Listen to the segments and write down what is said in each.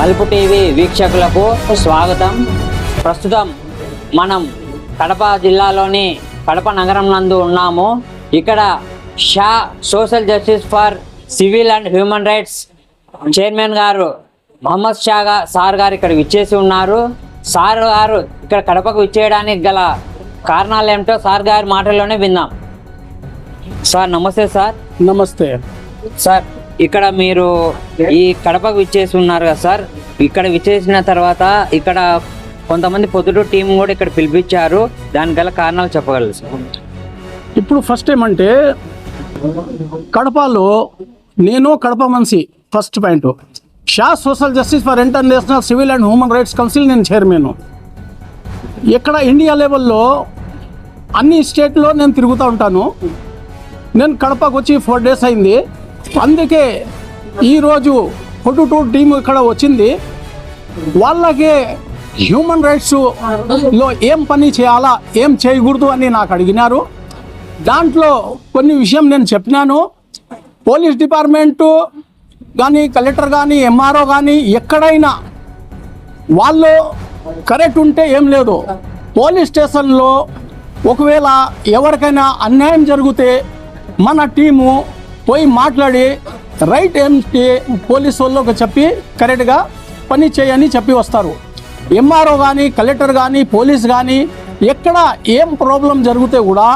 మలుపు టీవీ వీక్షకులకు స్వాగతం. ప్రస్తుతం మనం కడప జిల్లాలోని కడప నగరం నందు ఉన్నాము. ఇక్కడ Shah social justice for civil and human rights chairman గారు మహమ్మద్ షా సార్ గారు ఇక్కడ విచ్చేసి ఉన్నారు. సార్ గారు ఇక్కడ కడపకు విచ్చేయడానికి గల కారణాలు ఏమిటో సార్ గారి మాటల్లోనే విందాం. సార్ నమస్తే సార్. నమస్తే. సార్ ఇక్కడ మీరు ఈ కడపకు విచ్చేసి ఉన్నారు కదా సార్. ఇక్కడ విచ్చేసిన తర్వాత ఇక్కడ కొంతమంది పొద్దుటూరు టీం కూడా ఇక్కడ పిలిపించారు. దానికి గల కారణాలు చెప్పగలరు సార్. ఇప్పుడు ఫస్ట్ ఏమంటే కడపలో నేను కడప మనిషి first point Shah social justice for international civil and human rights council నేను చైర్మన్ ఇక్కడ ఇండియా లెవెల్లో అన్ని స్టేట్లో నేను తిరుగుతూ ఉంటాను. నేను కడపకు వచ్చి ఫోర్ డేస్ అయింది. అందుకే ఈరోజు ఫోటో టూ టీం ఇక్కడ వచ్చింది. వాళ్ళకి హ్యూమన్ రైట్స్లో ఏం పని చేయాలా ఏం చేయకూడదు అని నాకు అడిగినారు. దాంట్లో కొన్ని విషయం నేను చెప్పినాను. పోలీస్ డిపార్ట్మెంటు కానీ కలెక్టర్ కానీ ఎంఆర్ఓ కానీ ఎక్కడైనా వాళ్ళు కరెక్ట్ ఉంటే ఏం లేదు. పోలీస్ స్టేషన్లో ఒకవేళ ఎవరికైనా అన్యాయం జరిగితే మన టీము పోయి మాట్లాడి రైట్ ఏంటి పోలీస్ వాళ్ళకి చెప్పి కరెక్ట్గా పని చేయని చెప్పి వస్తారు. ఎంఆర్ఓ కానీ కలెక్టర్ కానీ పోలీస్ కానీ ఎక్కడ ఏం ప్రాబ్లం జరిగితే కూడా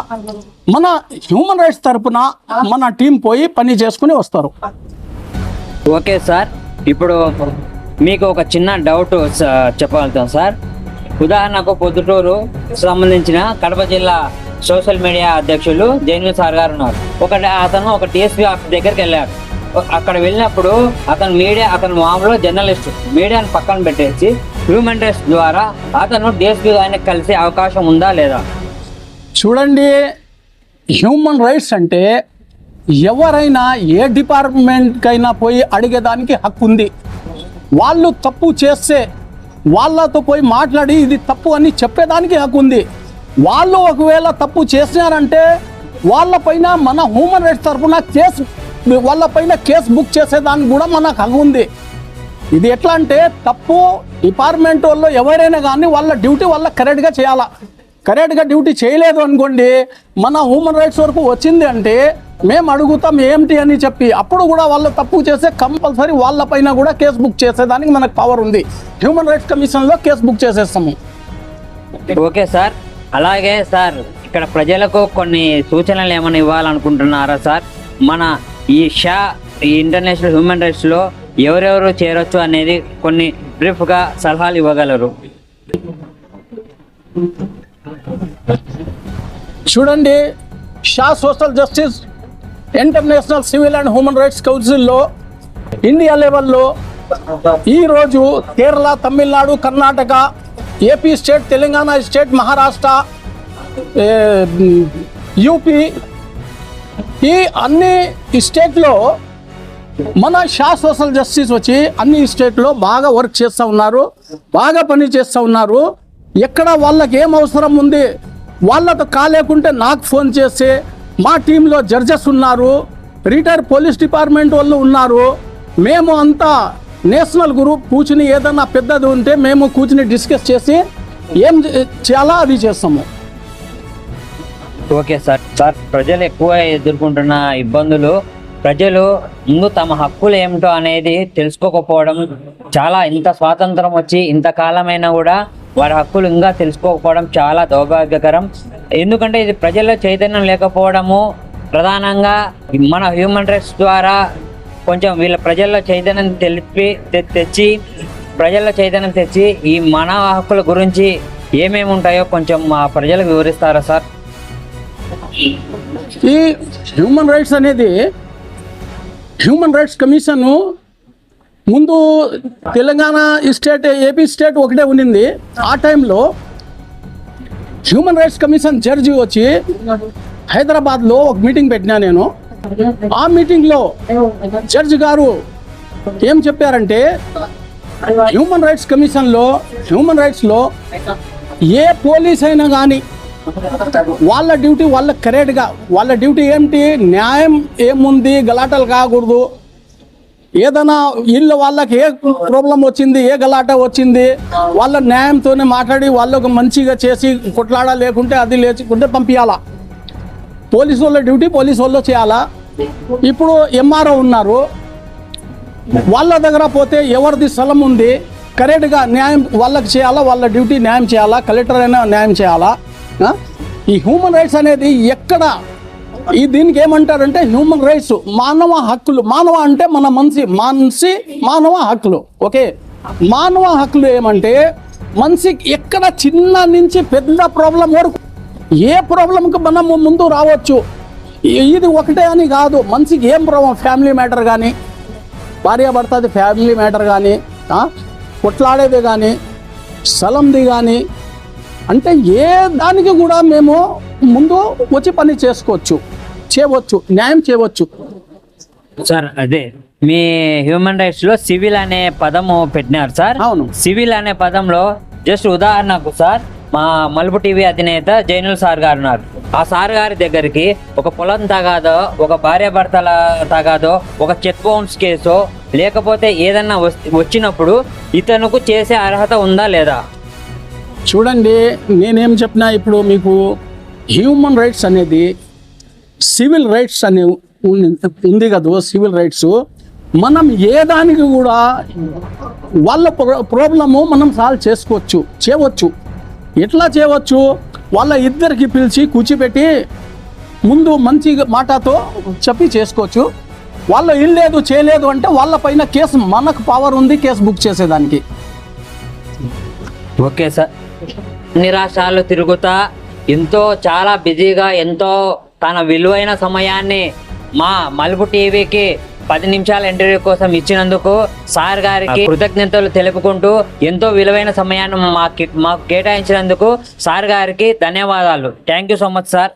మన హ్యూమన్ రైట్స్ తరఫున మన టీం పోయి పని చేసుకుని వస్తారు. ఓకే సార్ ఇప్పుడు మీకు ఒక చిన్న డౌట్ చెప్పగలుగుతాం సార్. ఉదాహరణకు పొద్దుటూరు సంబంధించిన కడప జిల్లా సోషల్ మీడియా అధ్యక్షులు జైను సార్ గారు ఉన్నారు. ఒక అతను ఒక టీఎస్పీ ఆఫీస్ దగ్గరికి వెళ్ళాడు అక్కడ వెళ్ళినప్పుడు అతను మీడియా అతను మామూలు జర్నలిస్ట్ మీడియాను పక్కన పెట్టేసి హ్యూమన్ రైట్స్ ద్వారా అతను డిఎస్పీ గారిని కలిసే అవకాశం ఉందా లేదా? చూడండి హ్యూమన్ రైట్స్ అంటే ఎవరైనా ఏ డిపార్ట్మెంట్కైనా పోయి అడిగేదానికి హక్కు ఉంది. వాళ్ళు తప్పు చేస్తే వాళ్ళతో పోయి మాట్లాడి ఇది తప్పు అని చెప్పేదానికి హక్కు ఉంది. వాళ్ళు ఒకవేళ తప్పు చేసినారంటే వాళ్ళపైన మన హ్యూమన్ రైట్స్ తరఫున కేసు వాళ్ళపైన కేసు బుక్ చేసేదానికి కూడా మనకు హక్కు ఉంది. ఇది ఎట్లా అంటే తప్పు డిపార్ట్మెంట్ వాళ్ళు ఎవరైనా కానీ వాళ్ళ డ్యూటీ వాళ్ళ కరెక్ట్గా చేయాలా. కరెక్ట్గా డ్యూటీ చేయలేదు అనుకోండి మన హ్యూమన్ రైట్స్ వరకు వచ్చింది అంటే మేము అడుగుతాం ఏమిటి అని చెప్పి అప్పుడు కూడా వాళ్ళు తప్పు చేస్తే కంపల్సరీ వాళ్ళపైన కూడా కేసు బుక్ చేసేదానికి మనకు పవర్ ఉంది. హ్యూమన్ రైట్స్ కమిషన్లో కేసు బుక్ చేసేస్తాము. Okay sir. అలాగే సార్ ఇక్కడ ప్రజలకు కొన్ని సూచనలు ఏమైనా ఇవ్వాలనుకుంటున్నారా సార్? మన ఈ షా ఈ ఇంటర్నేషనల్ హ్యూమన్ రైట్స్లో ఎవరెవరు చేరొచ్చు అనేది కొన్ని బ్రీఫ్గా సలహాలు ఇవ్వగలరు. చూడండి Shah social justice international civil and human rights కౌన్సిల్లో ఇండియా లెవెల్లో ఈరోజు Kerala Tamil Nadu Karnataka AP state Telangana state Maharashtra UP ఈ అన్ని స్టేట్లో మన షా సోషల్ జస్టిస్ వచ్చి అన్ని స్టేట్లో బాగా వర్క్ చేస్తూ ఉన్నారు బాగా పని చేస్తూ ఉన్నారు. ఎక్కడ వాళ్ళకి ఏం అవసరం ఉంది? వాళ్ళతో కాలేకుంటే నాకు ఫోన్ చేసి మా టీంలో జడ్జెస్ ఉన్నారు రిటైర్ పోలీస్ డిపార్ట్మెంట్ వాళ్ళు ఉన్నారు. మేము అంతా నేషనల్ గ్రూప్ కూర్చుని ఏదన్నా పెద్దది ఉంటే మేము కూర్చుని డిస్కస్ చేసి ఏం చాలా అది చేస్తాము. Okay sir. సార్ ప్రజలు ఎక్కువ ఎదుర్కొంటున్న ఇబ్బందులు ప్రజలు ముందు తమ హక్కులు ఏమిటో అనేది తెలుసుకోకపోవడం చాలా ఇంత స్వాతంత్రం వచ్చి ఇంతకాలమైనా కూడా వారి హక్కులు ఇంకా తెలుసుకోకపోవడం చాలా దౌర్భాగ్యకరం. ఎందుకంటే ఇది ప్రజల్లో చైతన్యం లేకపోవడము ప్రధానంగా మన హ్యూమన్ రైట్స్ ద్వారా కొంచెం వీళ్ళ ప్రజల్లో చైతన్యం తెలిపి తెచ్చి ప్రజల్లో చైతన్యం తెచ్చి ఈ మానవ హక్కుల గురించి ఏమేమి ఉంటాయో కొంచెం మా ప్రజలకు వివరిస్తారా సార్? ఈ హ్యూమన్ రైట్స్ అనేది హ్యూమన్ రైట్స్ కమిషన్ ముందు తెలంగాణ స్టేట్ ఏపీ స్టేట్ ఒకటే ఉండింది ఆ టైంలో హ్యూమన్ రైట్స్ కమిషన్ జడ్జి వచ్చి హైదరాబాద్లో ఒక మీటింగ్ పెట్టినా నేను. ఆ మీటింగ్లో జడ్జ్ గారు ఏం చెప్పారంటే హ్యూమన్ రైట్స్ కమిషన్లో హ్యూమన్ రైట్స్లో ఏ పోలీస్ అయినా కానీ వాళ్ళ డ్యూటీ వాళ్ళ కరెక్ట్గా వాళ్ళ డ్యూటీ ఏంటి న్యాయం ఏముంది? గలాటలు కాకూడదు. ఏదైనా ఇల్లు వాళ్ళకి ఏ ప్రాబ్లం వచ్చింది? ఏ గలాట వచ్చింది? వాళ్ళ న్యాయంతోనే మాట్లాడి వాళ్ళకు మంచిగా చేసి కొట్లాడ లేకుంటే అది లేచుకుంటే పంపించాలా పోలీసు వాళ్ళ డ్యూటీ పోలీసు వాళ్ళు చేయాలా? ఇప్పుడు ఎంఆర్ఓ ఉన్నారు. వాళ్ళ దగ్గర పోతే ఎవరిది స్థలం ఉంది? కరెక్ట్గా న్యాయం వాళ్ళకి చేయాలా? వాళ్ళ డ్యూటీ న్యాయం చేయాలా? కలెక్టర్ అయినా న్యాయం చేయాలా? ఈ హ్యూమన్ రైట్స్ అనేది ఎక్కడ? ఈ దీనికి ఏమంటారంటే హ్యూమన్ రైట్స్ మానవ హక్కులు. మానవ అంటే మన మనిషి. మనిషి మానవ హక్కులు. ఓకే? మానవ హక్కులు ఏమంటే మనిషికి ఎక్కడ చిన్న నుంచి పెద్ద ప్రాబ్లం వరకు ఏ ప్రాబ్లంకి మనం ముందు రావచ్చు? ఇది ఒకటే అని కాదు. మనిషికి ఏం ప్రాబ్లం? ఫ్యామిలీ మ్యాటర్ కానీ భార్యాభర్తది ఫ్యామిలీ మ్యాటర్ కానీ కొట్లాడేది కానీ స్థలంది కానీ అంటే ఏ దానికి కూడా మేము ముందు వచ్చి పని చేసుకోవచ్చు చేయవచ్చు న్యాయం చేయవచ్చు. సార్ అదే. మీ హ్యూమన్ రైట్స్లో సివిల్ అనే పదము పెట్టినారు సార్. అవును. సివిల్ అనే పదంలో జస్ట్ ఉదాహరణకు సార్ మా మలుపు టీవీ అధినేత జైనుల్ సార్ గారు ఉన్నారు ఆ సార్ గారి దగ్గరికి ఒక పొలం తగాదో ఒక భార్య భర్తల తగాదో ఒక చెక్ బౌన్స్ కేసో లేకపోతే ఏదన్నా వచ్చినప్పుడు ఇతనుకు చేసే అర్హత ఉందా లేదా? చూడండి నేనేం చెప్పినా ఇప్పుడు మీకు హ్యూమన్ రైట్స్ అనేది సివిల్ రైట్స్ అనే ఉంది- ఉంది కదా సివిల్ రైట్స్. మనం ఏ దానికి కూడా వాళ్ళ ప్రాబ్లము మనం సాల్వ్ చేసుకోవచ్చు చేయవచ్చు. ఎట్లా చేయవచ్చు? వాళ్ళ ఇద్దరికి పిలిచి కూర్చోపెట్టి ముందు మంచి మాటతో చెప్పి చేసుకోవచ్చు. వాళ్ళు ఇల్లేదు చేయలేదు అంటే వాళ్ళ పైన కేసు మనకు పవర్ ఉంది కేసు బుక్ చేసేదానికి. Okay sir. నిరాశాలు తిరుగుతా ఎంతో చాలా బిజీగా ఎంతో తన విలువైన సమయాన్ని మా మలుపు టీవీకి పది నిమిషాల ఇంటర్వ్యూ కోసం ఇచ్చినందుకు సార్ గారికి కృతజ్ఞతలు తెలుపుకుంటూ ఎంతో విలువైన సమయాన్ని మాకు మాకు కేటాయించినందుకు సార్ గారికి ధన్యవాదాలు. Thank you so much sir